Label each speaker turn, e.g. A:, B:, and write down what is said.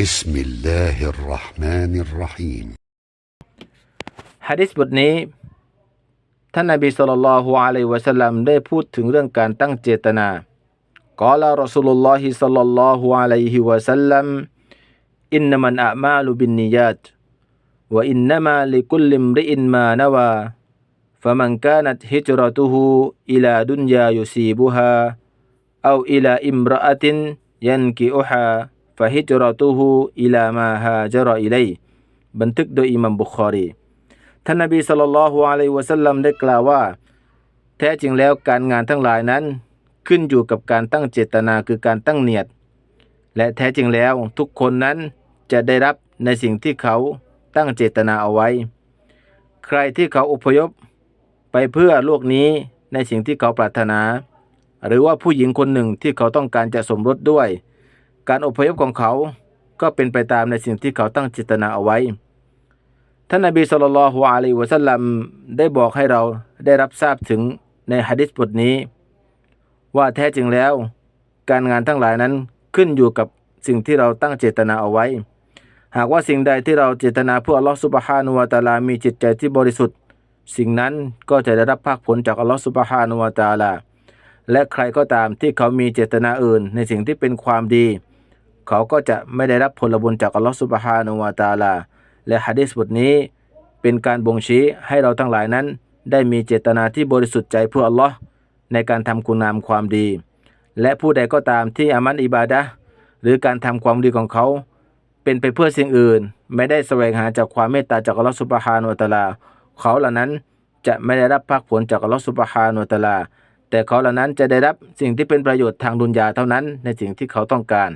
A: بسم الله الرحمن الرحيم
B: ฮะดิษบทนี้ ท่านนบีสุลต่านละฮ์อะลัยฮิวะสัลลัมได้พูดถึงเรื่องการตั้งเจตนากล่าวรอสูลุลลอฮิสัลลัลลอฮุอะลัยฮิวะสัลลัมอินนัมันอะมาลุบินนิยาตวะอินนัมาลิคุลลิมริอินมานวา فمن كانت هجرته إلى دنيا يصيبها أو إلى امرأة ينكئها ฟะฮิจรอตูฮูอิลามาฮาจรออิไลบันทึกโดยอิมัมบุคอรีท่านนบีสุลต่านละฮุอะลัยวะสัลลัมได้กล่าวว่า แท้จริงแล้วการงานทั้งหลายนั้น ขึ้นอยู่กับการตั้งเจตนาคือการตั้งเนียด และแท้จริงแล้วทุกคนนั้นจะได้รับในสิ่งที่เขาตั้งเจตนาเอาไว้ ใครที่เขาอพยพ ไปเพื่อโลกนี้ในสิ่งที่เขาปรารถนา หรือว่าผู้หญิงคนหนึ่งที่เขาต้องการจะสมรสด้วย การอพยพของเขาก็เป็นไปตามในสิ่งที่เขาตั้งเจตนาเอาไว้ ท่านนบีสุลต่านละฮ์อะลัยฮิวะสัลลัมได้บอกให้เราได้รับทราบถึงในฮะดิษบทนี้ ว่าแท้จริงแล้ว การงานทั้งหลายนั้นขึ้นอยู่กับสิ่งที่เราตั้งเจตนาเอาไว้ หากว่าสิ่งใดที่เราเจตนาเพื่ออัลลอฮฺสุบฮานุวะตาลา มีจิตใจที่บริสุทธิ์ สิ่งนั้นก็จะได้รับภาคผลจากอัลลอฮฺสุบฮานุวะตาลา และใครก็ตามที่เขามีเจตนาอื่นในสิ่งที่เป็นความดี เขาก็จะไม่ได้รับผลบุญจากอัลลอฮฺสุบฮานุวะตาลา และฮะดิษบทนี้เป็นการบ่งชี้ให้เราทั้งหลายนั้น ได้มีเจตนาที่บริสุทธิ์ใจเพื่ออัลลอฮ์ในการทำคุณงามความดี และผู้ใดก็ตามที่อามันอิบาดะหรือการทำความดีของเขา เป็นไปเพื่อสิ่งอื่น ไม่ได้แสวงหาจากความเมตตาจากอัลลอฮ์สุบฮานุวะตาลา เขาเหล่านั้นจะไม่ได้รับภาคผลจากอัลลอฮ์สุบฮานุวะตาลา แต่เขาเหล่านั้นจะได้รับสิ่งที่เป็นประโยชน์ทางดุนยาเท่านั้นในสิ่งที่เขาต้องการ